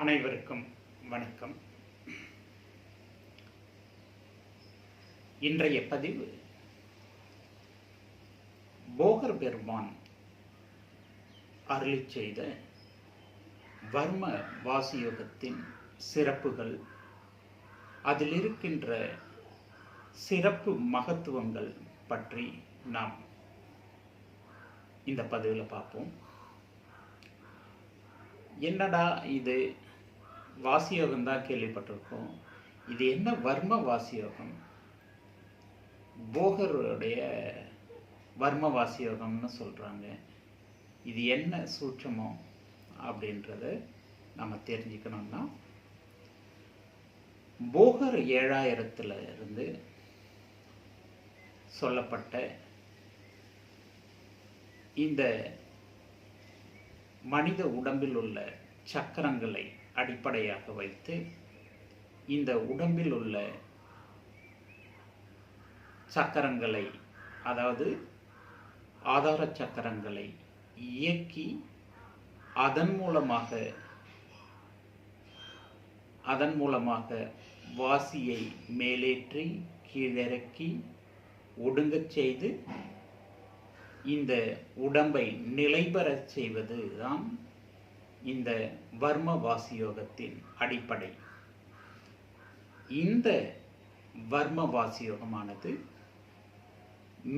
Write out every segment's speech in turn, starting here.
அனைவருக்கும் வணக்கம். இன்றைய பதிவு போகர் பெருமான் அருளி செய்த வர்ம வாசியோகத்தின் சிறப்புகள் அதில் இருக்கின்ற சிறப்பு மகத்துவங்கள் பற்றி நாம் இந்த பதிவில் பார்ப்போம். என்னடா இது? வாசியோகம் தான் கேள்விப்பட்டிருக்கோம். இது என்ன வர்ம வாசியோகம்? போகருடைய வர்ம வாசியோகம்னு சொல்கிறாங்க இது என்ன சூட்சமம் அப்படின்றத நம்ம தெரிஞ்சுக்கணும்னா போகர் ஏழாயிரத்தில் இருந்து சொல்லப்பட்ட இந்த மனித உடம்பில் உள்ள சக்கரங்களை அடிப்படையாக வைத்து இந்த உடம்பில் உள்ள சக்கரங்களை அதாவது ஆதார சக்கரங்களை இயக்கி அதன் மூலமாக அதன் மூலமாக வாசியை மேலேற்றி கீழிறக்கி ஒடுங்கச் செய்து இந்த உடம்பை நிலைபெறச் செய்வது தான் இந்த வர்ம வாசியோகத்தின் அடிப்படை. இந்த வர்ம வாசியோகமானது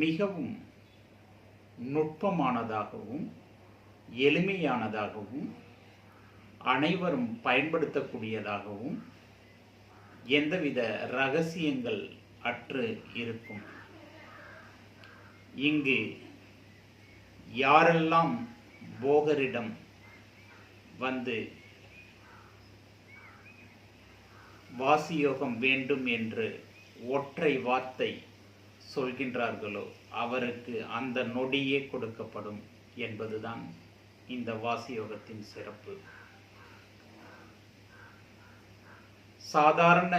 மிகவும் நுட்பமானதாகவும் எளிமையானதாகவும் அனைவரும் பயன்படுத்தக்கூடியதாகவும் எந்தவித ரகசியங்கள் அற்று இருக்கும். இங்கு யாரெல்லாம் போகரிடம் வந்து வாசியோகம் வேண்டும் என்று ஒற்றை வார்த்தை சொல்கின்றார்களோ அவருக்கு அந்த நொடியே கொடுக்கப்படும் என்பதுதான் இந்த வாசியோகத்தின் சிறப்பு. சாதாரண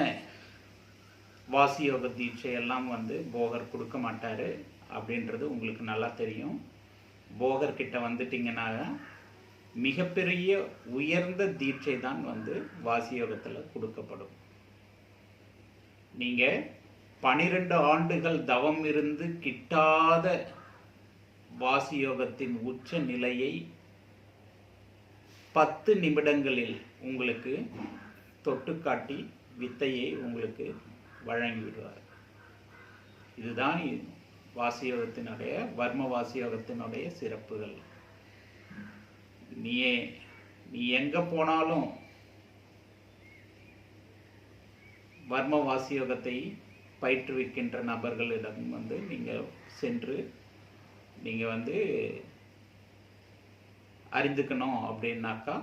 வாசியோக தீட்சையெல்லாம் வந்து போகர் கொடுக்க மாட்டார் அப்படின்றது உங்களுக்கு நல்லா தெரியும். போகர் வந்துட்டிங்கன்னா மிகப்பெரிய உயர்ந்த தீட்சை தான் வந்து வாசியோகத்தில் கொடுக்கப்படும். நீங்கள் பனிரெண்டு ஆண்டுகள் தவம் இருந்து கிட்டாத வாசியோகத்தின் உச்ச நிலையை பத்து நிமிடங்களில் உங்களுக்கு தொட்டுக்காட்டி வித்தையை உங்களுக்கு வழங்கிவிடுவார் இதுதான் வாசியோகத்தினுடைய வர்ம வாசியோகத்தினுடைய சிறப்புகள். நீயே நீ எங்கே போனாலும் வர்ம வாசியோகத்தை பயிற்றுவிக்கின்ற நபர்களிடம் வந்து நீங்கள் சென்று நீங்கள் வந்து அறிந்துக்கணும் அப்படின்னாக்கா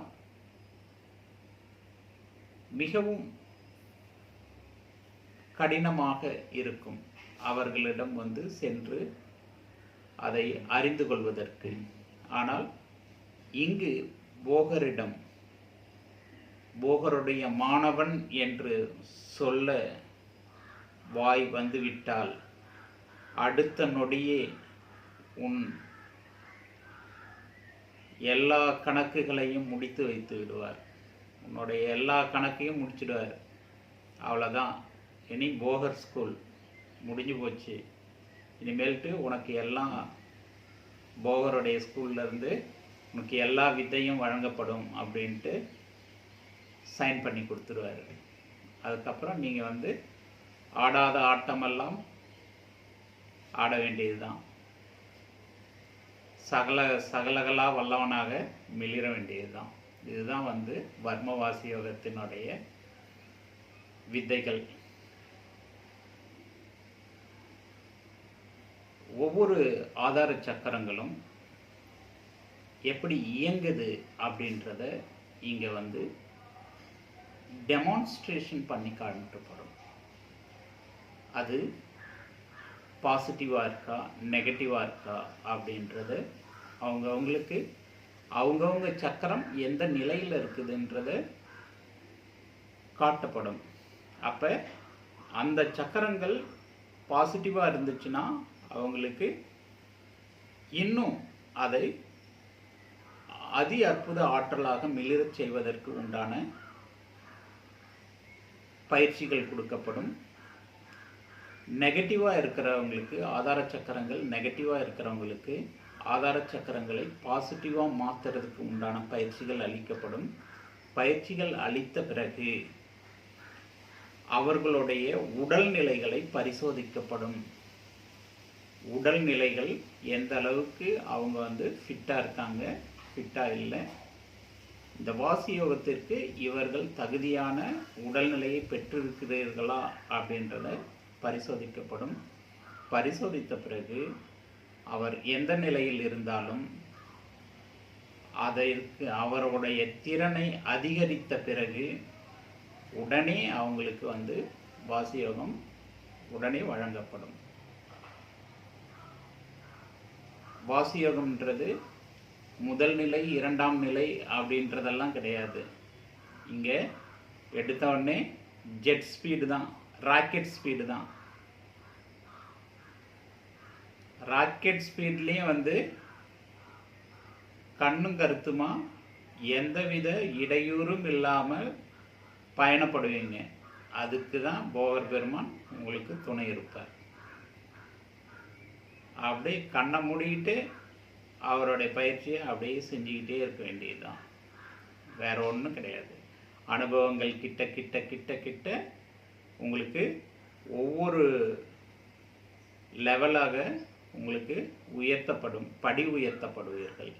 மிகவும் கடினமாக இருக்கும். அவர்களிடம் வந்து சென்று அதை அறிந்து கொள்வதற்கு. ஆனால் இங்கு போகரிடம் போகருடைய மாணவன் என்று சொல்ல வாய் வந்துவிட்டால் அடுத்த நொடியே உன் எல்லா கணக்குகளையும் முடித்து வைத்து விடுவார். உன்னுடைய எல்லா கணக்கையும் முடிச்சிடுவார். அவ்வளோதான் இனி போகர் ஸ்கூல் முடிஞ்சு போச்சு. இனிமேல்ட்டு உனக்கு எல்லாம் போகருடைய ஸ்கூல்லேருந்து உனக்கு எல்லா வித்தையும் வழங்கப்படும் அப்படின்ட்டு சைன் பண்ணி கொடுத்துருவாரு. அதுக்கப்புறம் நீங்கள் வந்து ஆடாத ஆட்டமெல்லாம் ஆட வேண்டியது தான் சகல சகலகலா வல்லவனாக மிளிர வேண்டியது தான் இதுதான் வந்து வர்மவாசி யோகத்தினுடைய வித்தைகள். ஒவ்வொரு ஆதார சக்கரங்களும் எப்படி இயங்குது அப்படின்றத இங்கே வந்து டெமான்ஸ்ட்ரேஷன் பண்ணி காண்பிக்கப்படும் அது பாசிட்டிவாக இருக்கா நெகட்டிவாக இருக்கா அப்படின்றத அவங்கவுங்களுக்கு அவங்கவுங்க சக்கரம் எந்த நிலையில் இருக்குதுன்றத காட்டப்படும். அப்போ அந்த சக்கரங்கள் பாசிட்டிவாக இருந்துச்சுன்னா அவங்களுக்கு இன்னும் அதை அதி அற்புத ஆற்றலாக மிளிரச் செய்வதற்கு உண்டான பயிற்சிகள் கொடுக்கப்படும். நெகட்டிவாக இருக்கிறவங்களுக்கு ஆதார சக்கரங்கள் நெகட்டிவாக இருக்கிறவங்களுக்கு ஆதார சக்கரங்களை பாசிட்டிவாக மாற்றுறதுக்கு உண்டான பயிற்சிகள் அளிக்கப்படும். பயிற்சிகள் அளித்த பிறகு அவர்களுடைய உடல்நிலைகளை பரிசோதிக்கப்படும். உடல்நிலைகள் எந்த அளவுக்கு அவங்க வந்து ஃபிட்டாக இருக்காங்க ஃபிட்டாக இல்லை. இந்த வாசி யோகத்திற்கு இவர்கள் தகுதியான உடல்நிலையை பெற்றிருக்கிறீர்களா அப்படின்றத பரிசோதிக்கப்படும். பரிசோதித்த பிறகு அவர் எந்த நிலையில் இருந்தாலும் அதற்கு அவருடைய திறனை அதிகரித்த பிறகு உடனே அவங்களுக்கு வந்து வாசியோகம் உடனே வழங்கப்படும். வாசியோகம்ன்றது முதல் நிலை இரண்டாம் நிலை அப்படின்றதெல்லாம் கிடையாது. இங்கே எடுத்த உடனே ஜெட் ஸ்பீடு தான் ராக்கெட் ஸ்பீடு தான். ராக்கெட் ஸ்பீட்லேயும் வந்து கண்ணும் கருத்துமா எந்தவித இடையூறும் இல்லாமல் பயணப்படுவீங்க. அதுக்கு தான் போகர் பெருமான் உங்களுக்கு துணை இருப்பார். அப்படியே கண்ணை மூடிக்கிட்டு அவருடைய பயிற்சியை அப்படியே செஞ்சுக்கிட்டே இருக்க வேண்டியதுதான். வேற ஒன்றும் கிடையாது. அனுபவங்கள் கிட்ட கிட்ட கிட்ட கிட்ட உங்களுக்கு ஒவ்வொரு லெவலாக உங்களுக்கு உயர்த்தப்படும். படி உயர்த்தப்படுவீர்கள்.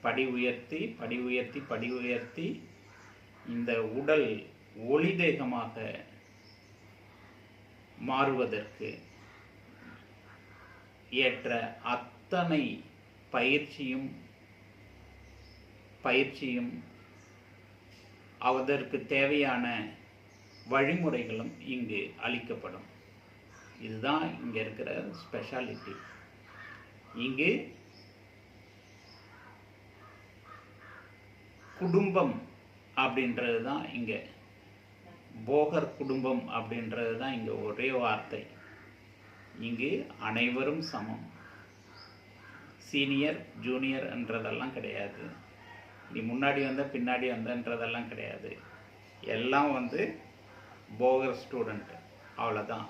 படி உயர்த்தி படி உயர்த்தி படி உயர்த்தி இந்த உடல் ஒளி தேகமாக மாறுவதற்கு ஏற்ற அத்தனை பயிற்சியும் பயிற்சியும் அதற்கு தேவையான வழிமுறைகளும் இங்கு அளிக்கப்படும். இதுதான் இங்கே இருக்கிற ஸ்பெஷாலிட்டி இங்கு குடும்பம் அப்படின்றது தான் இங்கே. போகர் குடும்பம் அப்படின்றது தான் இங்கே ஒரே வார்த்தை. இங்கு அனைவரும் சமம். சீனியர் ஜூனியர் என்றதெல்லாம் கிடையாது. நீ முன்னாடி வந்த பின்னாடி வந்தன்றதெல்லாம் கிடையாது. எல்லாம் வந்து போகர் ஸ்டூடெண்ட் அவ்வளோதான்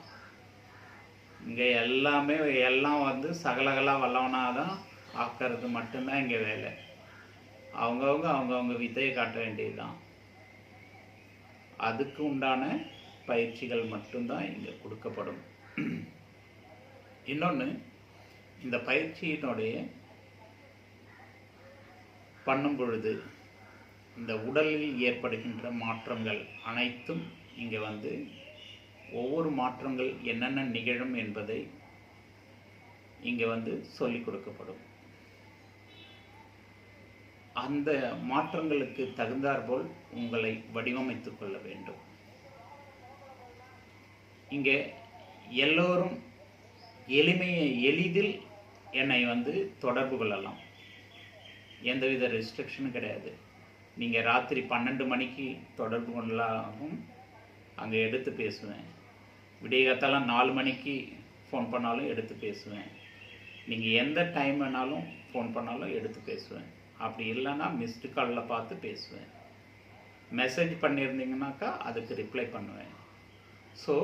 இங்கே எல்லாமே எல்லாம் வந்து சகலகலாக வல்லவனாக தான் ஆக்கிறது மட்டும்தான் இங்கே வேலை. அவங்கவுங்க அவங்கவுங்க வித்தையை காட்ட வேண்டியதுதான். அதுக்கு உண்டான பயிற்சிகள் மட்டும்தான் இங்கே கொடுக்கப்படும். இன்னொன்று இந்த பயிற்சியினுடைய பண்ணும் பொழுது இந்த உடலில் ஏற்படுகின்ற மாற்றங்கள் அனைத்தும் இங்கே வந்து ஒவ்வொரு மாற்றங்கள் என்னென்ன நிகழும் என்பதை இங்கே வந்து சொல்லிக் கொடுக்கப்படும். அந்த மாற்றங்களுக்கு தகுந்தாற்போல் உங்களை வடிவமைத்துக் கொள்ள வேண்டும். இங்கே எல்லோரும் எளிமையை எளிதில் என்னை வந்து தொடர்பு கொள்ளலாம். எந்தவித ரெஸ்ட்ரிக்ஷனும் கிடையாது. நீங்கள் ராத்திரி பன்னெண்டு மணிக்கு தொடர்பு கொள்ளலாகவும் அங்கே எடுத்து பேசுவேன். விடியகாத்தாலாம் நாலு மணிக்கு ஃபோன் பண்ணாலும் எடுத்து பேசுவேன். நீங்கள் எந்த டைம் வேணாலும் ஃபோன் பண்ணாலும் எடுத்து பேசுவேன். அப்படி இல்லைன்னா மிஸ்டு காலில் பார்த்து பேசுவேன். மெசேஜ் பண்ணியிருந்தீங்கனாக்கா அதுக்கு ரிப்ளை பண்ணுவேன். ஸோ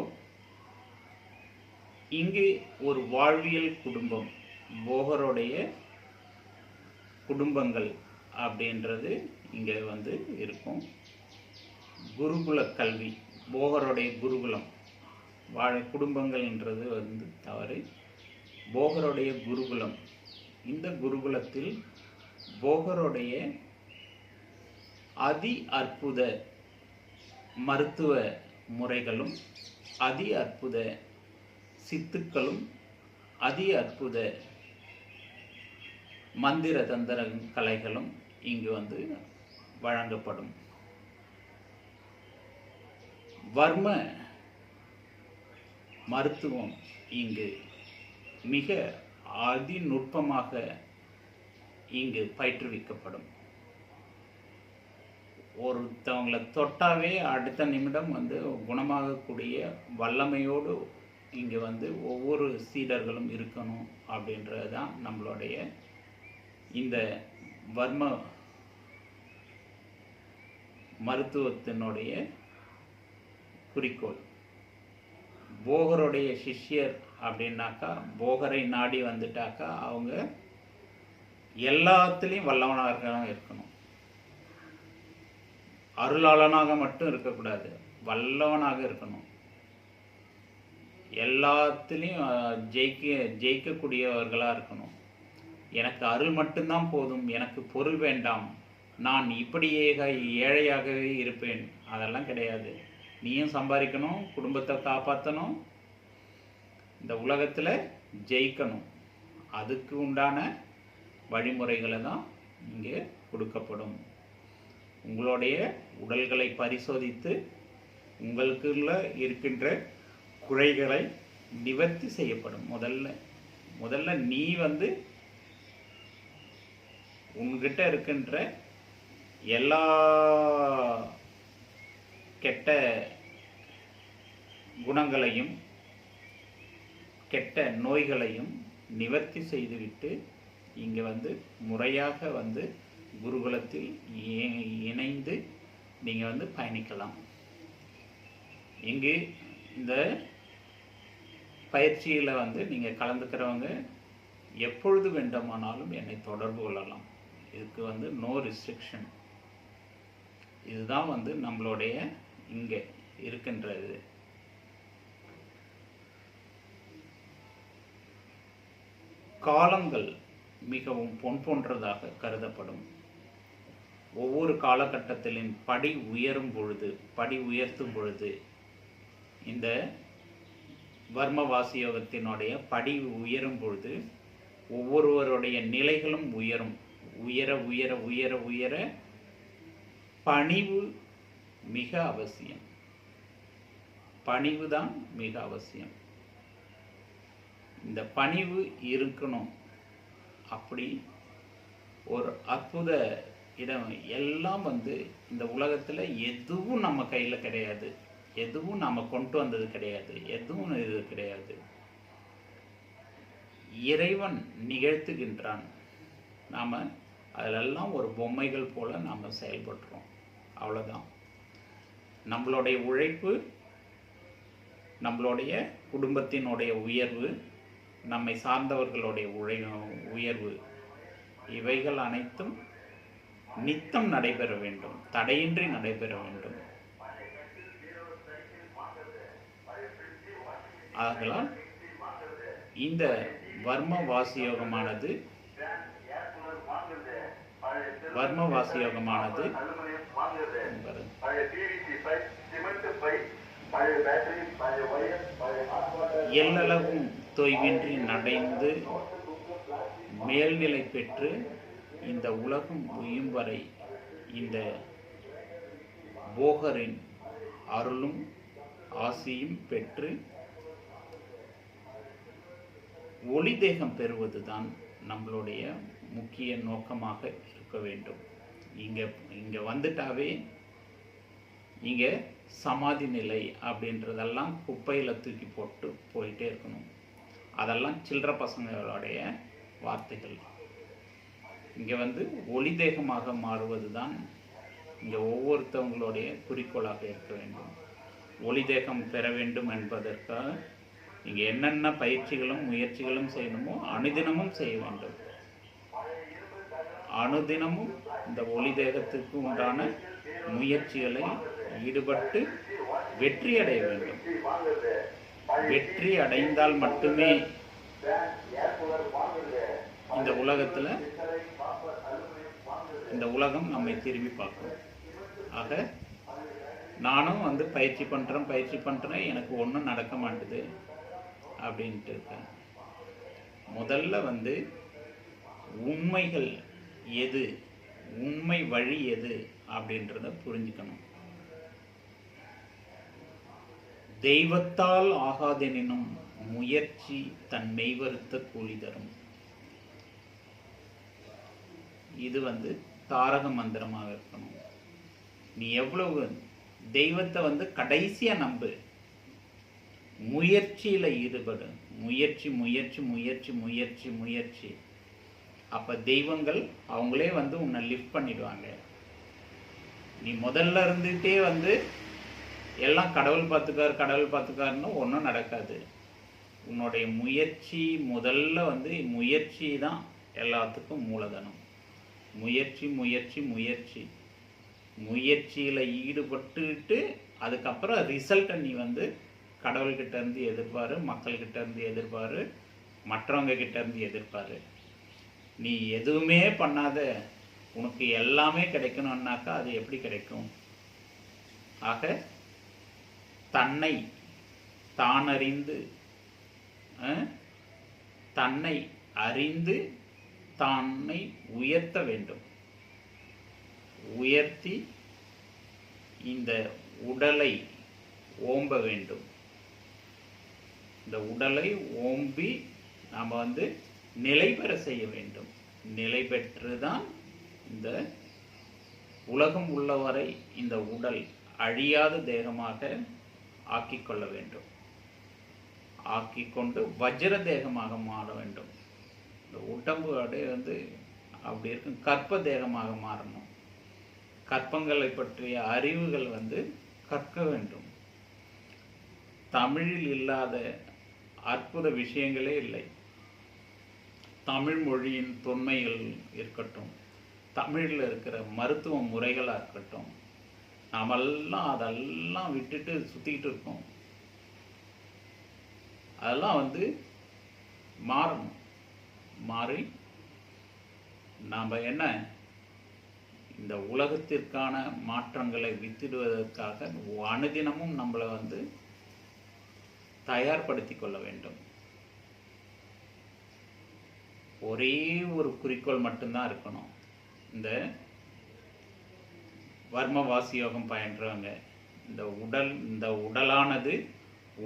இங்கு ஒரு வாழ்வியல் குடும்பம் போகருடைய குடும்பங்கள் அப்படின்றது இங்கே வந்து இருக்கும். குருகுல கல்வி போகருடைய குருகுலம் வாழ குடும்பங்கள்ன்றது வந்து தவறு. போகருடைய குருகுலம் இந்த குருகுலத்தில் போகருடைய அதி அற்புத மருத்துவ முறைகளும் அதி அற்புத சித்துக்களும் அதி அற்புத மந்திர தந்திர கலைகளும் இங்கு வந்து வழங்கப்படும். வர்ம மருத்துவம் இங்கு மிக அதிநுட்பமாக இங்கு பயிற்றுவிக்கப்படும். ஒருத்தவங்களை தொட்டாவே அடுத்த நிமிடம் வந்து குணமாகக்கூடிய வல்லமையோடு இங்கே வந்து ஒவ்வொரு சீடர்களும் இருக்கணும் அப்படின்றது தான் நம்மளுடைய இந்த வர்ம மருத்துவத்தினுடைய குறிக்கோள். போகருடைய சிஷ்யர் அப்படின்னாக்கா போகரை நாடி வந்துட்டாக்கா அவங்க எல்லாத்துலேயும் வல்லவனாக இருக்கணும். அருளாளனாக மட்டும் இருக்கக்கூடாது வல்லவனாக இருக்கணும். எல்லாத்துலேயும் ஜெயிக்க ஜெயிக்கக்கூடியவர்களாக இருக்கணும். எனக்கு அருள் மட்டும்தான் போதும் எனக்கு பொருள் வேண்டாம். நான் இப்படியே ஏழையாகவே இருப்பேன். அதெல்லாம் கிடையாது. நீயும் சம்பாதிக்கணும் குடும்பத்தை காப்பாற்றணும் இந்த உலகத்தில் ஜெயிக்கணும். அதுக்கு உண்டான வழிமுறைகளை தான் இங்கே கொடுக்கப்படும். உங்களுடைய உடல்களை பரிசோதித்து உங்களுக்குள்ள இருக்கின்ற குறைகளை நிவர்த்தி செய்யப்படும். முதல்ல முதல்ல நீ வந்து உன்கிட்ட இருக்கின்ற எல்லா கெட்ட குணங்களையும் கெட்ட நோய்களையும் நிவர்த்தி செய்துவிட்டு இங்கே வந்து முறையாக வந்து குருகுலத்தில் இ- இணைந்து நீங்கள் வந்து பயணிக்கலாம். இங்கு இந்த பயிற்சியில் வந்து நீங்கள் கலந்துக்கிறவங்க எப்பொழுது வேண்டுமானாலும் என்னை தொடர்பு கொள்ளலாம். இதுக்கு வந்து நோ ரிஸ்ட்ரிக்ஷன் இதுதான் வந்து நம்மளுடைய இங்கே இருக்கின்றது. காலங்கள் மிகவும் பொன் போன்றதாக கருதப்படும். ஒவ்வொரு காலகட்டத்திலும் படி உயரும் பொழுது படி உயர்த்தும் பொழுது இந்த வர்ம வாசியோகத்தினுடைய படி உயரும் பொழுது ஒவ்வொருவருடைய நிலைகளும் உயரும். உயர உயர உயர உயர பணிவு மிக அவசியம். பணிவு தான் மிக அவசியம். இந்த பணிவு இருக்கணும். அப்படி ஒரு அற்புத இடம் எல்லாம் வந்து இந்த உலகத்தில் எதுவும் நம்ம கையில் கிடையாது. எதுவும் நாம் கொண்டு வந்தது கிடையாது எதுவும் இது கிடையாது. இறைவன் நிகழ்த்துகின்றான். நாம் அதிலெல்லாம் ஒரு பொம்மைகள் போல் நாம் செயல்படுறோம் அவ்வளோதான் நம்மளுடைய உழைப்பு நம்மளுடைய குடும்பத்தினுடைய உயர்வு நம்மை சார்ந்தவர்களுடைய உழை உயர்வு இவைகள் அனைத்தும் நித்தம் நடைபெற வேண்டும். தடையின்றி நடைபெற வேண்டும். ஆகலாம் இந்த வர்ம வாசியோகமானது வர்ம வாசியோகமானது பாருங்க. எல்லளவும் தொய்வின்றி நடைந்து மேல்நிலை பெற்று இந்த உலகம் உயும் வரை இந்த போகரின் அருளும் ஆசியும் பெற்று ஒளி தேகம் பெறுவதுதான் நம்மளுடைய முக்கிய நோக்கமாக இருக்க வேண்டும். இங்கே இங்கே வந்துட்டாவே இங்கே சமாதி நிலை அப்படின்றதெல்லாம் குப்பையில் தூக்கி போட்டு போயிட்டே இருக்கணும். அதெல்லாம் சில்லற பசங்களுடைய வார்த்தைகள். இங்கே வந்து ஒளி தேகமாக மாறுவது தான் இங்கே ஒவ்வொருத்தவங்களுடைய குறிக்கோளாக இருக்க வேண்டும். ஒளி தேகம் பெற வேண்டும் என்பதற்காக நீங்கள் என்னென்ன பயிற்சிகளும் முயற்சிகளும் செய்யணுமோ அனுதினமும் செய்ய வேண்டும். அனுதினமும் இந்த ஒளி தேகத்துக்கு உண்டான முயற்சிகளை ஈடுபட்டு வெற்றி அடைய வேண்டும். வெற்றி அடைந்தால் மட்டுமே இந்த உலகத்தில் இந்த உலகம் நம்மை திரும்பி பார்க்கும். ஆக நானும் வந்து பயிற்சி பண்ணுறேன் பயிற்சி பண்ணுறேன் எனக்கு ஒன்றும் நடக்க மாட்டுது. அப்படின்ட்டு இருக்கேன். முதல்ல வந்து உண்மைகள் எது? உண்மை வழி எது? அப்படின்றத புரிஞ்சுக்கணும். தெய்வத்தால் ஆகாதெனினும் முயற்சி தன் மெய்வருத்த கூலி தரும். இது வந்து தாரக மந்திரமாக இருக்கணும். நீ எவ்வளவு தெய்வத்தை வந்து கடைசியாக நம்பு. முயற்சியில் ஈடுபடும் முயற்சி முயற்சி முயற்சி முயற்சி முயற்சி. அப்போ தெய்வங்கள் அவங்களே வந்து உன்னை லிஃப்ட் பண்ணிடுவாங்க. நீ முதல்ல இருந்துகிட்டே வந்து எல்லாம் கடவுள் பார்த்துக்கார் கடவுள் பார்த்துக்காருன்னு ஒன்றும் நடக்காது. உன்னுடைய முயற்சி முதல்ல வந்து முயற்சி தான் எல்லாத்துக்கும் மூலதனம். முயற்சி முயற்சி முயற்சி. முயற்சியில் ஈடுபட்டுட்டு அதுக்கப்புறம் ரிசல்ட்டை நீ வந்து கடவுள்கிட்ட இருந்து எதிர்பாரு மக்கள்கிட்ட இருந்து எதிர்பாரு மற்றவங்க கிட்ட இருந்து எதிர்பாரு நீ எதுவுமே பண்ணாத உனக்கு எல்லாமே கிடைக்கணும்னாக்கா அது எப்படி கிடைக்கும்? ஆக தன்னை தானறிந்து தன்னை அறிந்து தன்னை உயர்த்த வேண்டும். உயர்த்தி இந்த உடலை ஓம்ப வேண்டும். இந்த உடலை ஓம்பி நாம் வந்து நிலை பெற செய்ய வேண்டும். நிலை பெற்று தான் இந்த உலகம் உள்ளவரை இந்த உடல் அழியாத தேகமாக ஆக்கிக்கொள்ள வேண்டும். ஆக்கி கொண்டு வஜ்ர தேகமாக மாற வேண்டும். இந்த உடம்பு அப்படியே வந்து அப்படி இருக்கும். கற்ப தேகமாக மாறணும். கற்பங்களை பற்றிய அறிவுகள் வந்து கற்க வேண்டும். தமிழில் இல்லாத அற்புத விஷயங்களே இல்லை. தமிழ் மொழியின் தொன்மைகள் இருக்கட்டும் தமிழில் இருக்கிற மருத்துவ முறைகளாக இருக்கட்டும் நாமெல்லாம் அதெல்லாம் விட்டுட்டு சுற்றிக்கிட்டு இருக்கோம். அதெல்லாம் வந்து மாறணும். மாறி நாம் என்ன? இந்த உலகத்திற்கான மாற்றங்களை வித்திடுவதற்காக அனுதினமும் நம்மளை வந்து தயார்படுத்தி கொள்ள வேண்டும். ஒரே ஒரு குறிக்கோள் மட்டும்தான் இருக்கணும். இந்த வர்ம வாசி யோகம் பயின்றவங்க இந்த உடல் இந்த உடலானது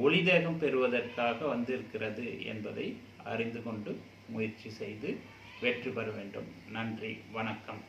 ஒளிதேகம் பெறுவதற்காக வந்திருக்கிறது என்பதை அறிந்து கொண்டு முயற்சி செய்து வெற்றி பெற வேண்டும். நன்றி வணக்கம்.